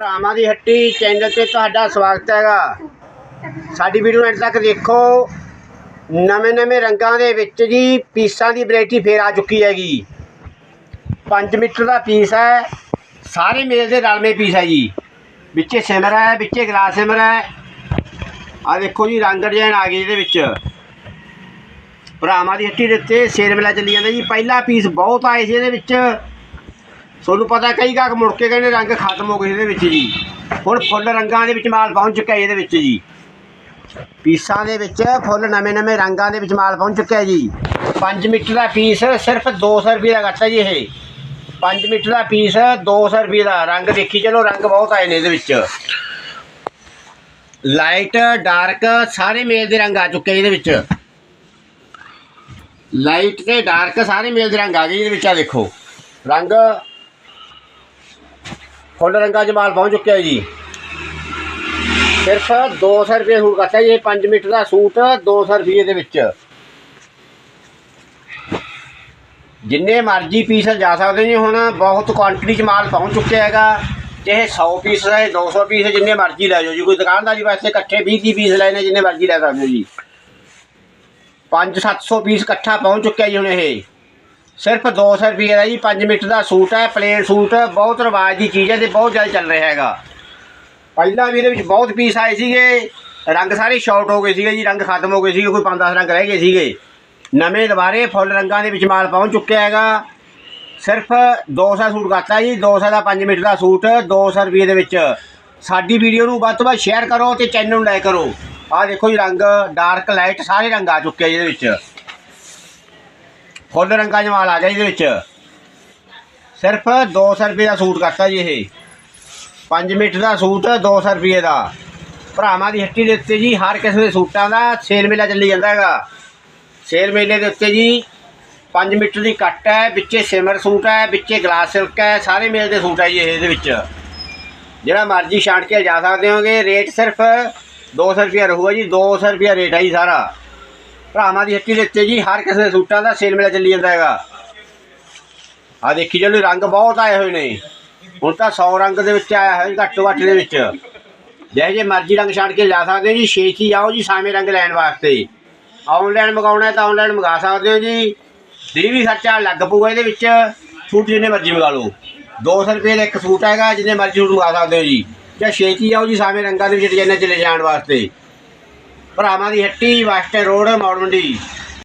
ਭਰਾਵਾਂ ਦੀ ਹੱਟੀ ਚੈਨਲ ਤੇ ਤੁਹਾਡਾ ਸਵਾਗਤ ਹੈਗਾ। ਸਾਡੀ ਵੀਡੀਓ ਐਂਡ ਤੱਕ ਦੇਖੋ। ਨਵੇਂ-ਨਵੇਂ ਰੰਗਾਂ ਦੇ ਵਿੱਚ ਜੀ ਪੀਸਾਂ ਦੀ ਵੈਰਾਈਟੀ ਫੇਰ ਆ ਚੁੱਕੀ ਹੈਗੀ। 5 ਮੀਟਰ ਦਾ ਪੀਸ ਹੈ। ਸਾਰੇ ਮੇਲ ਦੇ ਰਲਵੇਂ ਪੀਸ ਹੈ ਜੀ। ਵਿੱਚੇ ਸਿਮਰ ਹੈ, ਵਿੱਚੇ ਗਲਾਸ ਸਿਮਰ ਹੈ। ਆ ਦੇਖੋ ਜੀ, ਰੰਗ ਡਿਜ਼ਾਈਨ ਆ ਗਏ ਇਹਦੇ ਵਿੱਚ। ਭਰਾਵਾਂ ਦੀ ਹੱਟੀ ਦੇ ਉੱਤੇ ਸੇਲ ਮੇਲਾ ਚੱਲੀ ਜਾਂਦਾ ਜੀ। ਪਹਿਲਾ ਪੀਸ ਬਹੁਤ ਆਏ ਸੀ ਇਹਦੇ ਵਿੱਚ। ਤੁਹਾਨੂੰ ਪਤਾ ਕਈ ਗਾਹਕ ਮੁੜ ਕੇ ਕਹਿੰਦੇ ਰੰਗ ਖਤਮ ਹੋ ਗਏ ਇਹਦੇ ਵਿੱਚ ਜੀ। ਹੁਣ ਫੁੱਲ ਰੰਗਾਂ ਦੇ ਵਿੱਚ ਮਾਲ ਪਹੁੰਚ ਚੁੱਕਿਆ ਇਹਦੇ ਵਿੱਚ ਜੀ। ਪੀਸਾਂ ਦੇ ਵਿੱਚ ਫੁੱਲ ਨਵੇਂ-ਨਵੇਂ ਰੰਗਾਂ ਦੇ ਵਿੱਚ ਮਾਲ ਪਹੁੰਚ ਚੁੱਕਿਆ ਜੀ। 5 ਮੀਟਰ ਦਾ ਪੀਸ ਸਿਰਫ 200 ਰੁਪਏ ਦਾ ਘੱਟਾ ਜੀ ਇਹ। 5 ਮੀਟਰ ਦਾ ਪੀਸ 200 ਰੁਪਏ ਦਾ। ਰੰਗ ਦੇਖੀ ਚਲੋ, ਰੰਗ ਬਹੁਤ ਆਏ ਨੇ ਇਹਦੇ ਵਿੱਚ। ਲਾਈਟ, ਡਾਰਕ, ਸਾਰੇ ਮੇਲ ਦੇ ਰੰਗ ਆ ਚੁੱਕੇ ਇਹਦੇ ਵਿੱਚ। ਲਾਈਟ ਤੇ ਡਾਰਕ ਸਾਰੇ ਮੇਲ ਦੇ ਰੰਗ ਆ ਗਏ ਇਹਦੇ ਵਿੱਚ ਆ ਦੇਖੋ। ਰੰਗ ਫੁੱਲ ਰੰਗਾਂ 'ਚ ਮਾਲ ਪਹੁੰਚ ਚੁੱਕਿਆ ਜੀ। ਸਿਰਫ 200 ਰੁਪਏ ਸੂਟ ਕਰਤਾ ਜੀ, ਇਹ 5 ਮੀਟਰ ਦਾ ਸੂਟ 200 ਰੁਪਏ ਦੇ ਵਿੱਚ। ਜਿੰਨੇ ਮਰਜ਼ੀ ਪੀਸ ਜਾ ਸਕਦੇ ਜੀ, ਹੁਣ ਬਹੁਤ ਕੁਆਂਟੀਟੀ 'ਚ ਮਾਲ ਪਹੁੰਚ ਚੁੱਕਿਆ ਹੈਗਾ। ਤੇ ਇਹ 100 ਪੀਸ ਹੈ 200 ਪੀਸ ਜਿੰਨੇ ਮਰਜ਼ੀ ਲੈ ਜਾਓ ਜੀ। ਕੋਈ ਦੁਕਾਨਦਾਰੀ ਵਾਸਤੇ ਇਕੱਠੇ 20 30 ਪੀਸ ਲੈਣੇ ਜਿੰਨੇ ਮਰਜ਼ੀ ਲੈ ਸਕਦੇ ਹੋ ਜੀ। 5-700 ਪੀਸ ਇਕੱਠਾ ਪਹੁੰਚ ਚੁੱਕਿਆ ਜੀ ਹੁਣ ਇਹ। ਸਿਰਫ 200 ਰੁਪਏ ਦਾ ਜੀ 5 ਮੀਟਰ ਦਾ ਸੂਟ ਹੈ ਪਲੇਨ ਸੂਟ, ਬਹੁਤ ਰਿਵਾਜ ਦੀ ਚੀਜ਼ ਹੈ ਤੇ ਬਹੁਤ ਜ਼ਿਆਦਾ ਚੱਲ ਰਿਹਾ ਹੈਗਾ। ਪਹਿਲਾਂ ਵੀ ਇਹਦੇ ਵਿੱਚ ਬਹੁਤ ਪੀਸ ਆਏ ਸੀਗੇ, ਰੰਗ ਸਾਰੇ ਸ਼ਾਰਟ ਹੋ ਗਏ ਸੀਗੇ ਜੀ, ਰੰਗ ਖਤਮ ਹੋ ਗਏ ਸੀਗੇ, ਕੋਈ 5-10 ਰੰਗ ਰਹਿ ਗਏ ਸੀਗੇ। ਨਵੇਂ ਦੁਬਾਰੇ ਫੁੱਲ ਰੰਗਾਂ ਦੇ ਵਿੱਚ ਮਾਲ ਪਹੁੰਚ ਚੁੱਕਿਆ ਹੈਗਾ। ਸਿਰਫ 200 ਸੂਟ ਕਰਤਾ ਜੀ 200 ਦਾ 5 ਮੀਟਰ ਦਾ ਸੂਟ 200 ਰੁਪਏ ਦੇ ਵਿੱਚ। ਸਾਡੀ ਵੀਡੀਓ ਨੂੰ ਵੱਧ ਤੋਂ ਵੱਧ ਸ਼ੇਅਰ ਕਰੋ ਤੇ ਚੈਨਲ ਨੂੰ ਲਾਈਕ ਕਰੋ। ਆਹ ਦੇਖੋ ਜੀ ਰੰਗ ਡਾਰਕ ਲਾਈਟ ਸਾਰੇ ਰੰਗ ਆ ਚੁੱਕੇ ਆ ਜੀ ਇਹਦੇ ਵਿੱਚ। ਫੁੱਲ ਰੰਗਾ ਜਮਾਲ ਆ ਗਿਆ ਇਹਦੇ ਵਿੱਚ। ਸਿਰਫ 200 ਰੁਪਏ ਦਾ ਸੂਟ ਕਰਤਾ ਜੀ ਇਹ। 5 ਮੀਟਰ ਦਾ ਸੂਟ 200 ਰੁਪਏ ਦਾ। ਭਰਾਵਾਂ ਦੀ ਹੱਟੀ ਦੇ ਉੱਤੇ ਜੀ ਹਰ ਕਿਸਮ ਦੇ ਸੂਟਾਂ ਦਾ ਸੇਲ ਮੇਲਾ ਚੱਲੀ ਜਾਂਦਾ ਹੈਗਾ। ਸੇਲ ਮੇਲੇ ਦੇ ਉੱਤੇ ਜੀ 5 ਮੀਟਰ ਦੀ ਕੱਟ ਹੈ, ਵਿੱਚੇ ਸਿਮਰ ਸੂਟ ਹੈ, ਵਿੱਚੇ ਗਲਾਸ ਸਿਲਕ ਹੈ, ਸਾਰੇ ਮੇਲ ਦੇ ਸੂਟ ਹੈ ਜੀ ਇਹਦੇ ਵਿੱਚ। ਜਿਹੜਾ ਮਰਜ਼ੀ ਛਾਂਟ ਕੇ ਜਾ ਸਕਦੇ ਹੋਗੇ, ਰੇਟ ਸਿਰਫ 200 ਰੁਪਏ ਰਹੂਗਾ ਜੀ 200 ਰੁਪਏ ਰੇਟ ਹੈ ਜੀ ਸਾਰਾ। ਭਰਾਵਾਂ ਦੀ ਹੱਟੀ ਦੇ ਉੱਤੇ ਜੀ, ਹਰ ਕਿਸੇ ਦੇ ਸੂਟਾਂ ਦਾ ਸੇਲ ਮੇਲਾ ਚੱਲੀ ਜਾਂਦਾ ਹੈਗਾ। ਆ ਦੇਖੀ ਚਲੋ ਰੰਗ ਬਹੁਤ ਆਏ ਹੋਏ ਨੇ। ਹੁਣ ਤਾਂ 100 ਰੰਗ ਦੇ ਵਿੱਚ ਆਇਆ ਹੋਇਆ ਜੀ ਘੱਟ ਤੋਂ ਘੱਟ ਦੇ ਵਿੱਚ। ਜਿਹੇ ਜੇ ਮਰਜ਼ੀ ਰੰਗ ਛੱਡ ਕੇ ਲਿਆ ਸਕਦੇ ਹੋ ਜੀ ਛੇਤੀ ਆਓ ਜੀ ਸਾਵੇਂ ਰੰਗ ਲੈਣ ਵਾਸਤੇ। ਆਨਲਾਈਨ ਮੰਗਾਉਣਾ ਤਾਂ ਆਨਲਾਈਨ ਮੰਗਾ ਸਕਦੇ ਹੋ ਜੀ। ਡਿਲੀਵਰੀ ਖਰਚਾ ਲੱਗ ਪਊਗਾ ਇਹਦੇ ਵਿੱਚ। ਸੂਟ ਜਿੰਨੇ ਮਰਜ਼ੀ ਮੰਗਾ ਲਓ। 200 ਰੁਪਏ ਦਾ ਇੱਕ ਸੂਟ ਹੈਗਾ, ਜਿੰਨੇ ਮਰਜ਼ੀ ਸੂਟ ਮੰਗਾ ਸਕਦੇ ਹੋ ਜੀ। ਜਾਂ ਛੇਤੀ ਆਓ ਜੀ ਸਾਵੇਂ ਰੰਗਾਂ ਦੇ ਵਿੱਚ, ਡਿਜ਼ਾਈਨਾਂ ਚਲੇ ਜਾਣ ਵਾਸਤੇ। ਭਰਾਵਾਂ ਦੀ ਹੱਟੀ ਵਾਸਤੇ ਰੋਡ ਮੌੜ ਮੰਡੀ।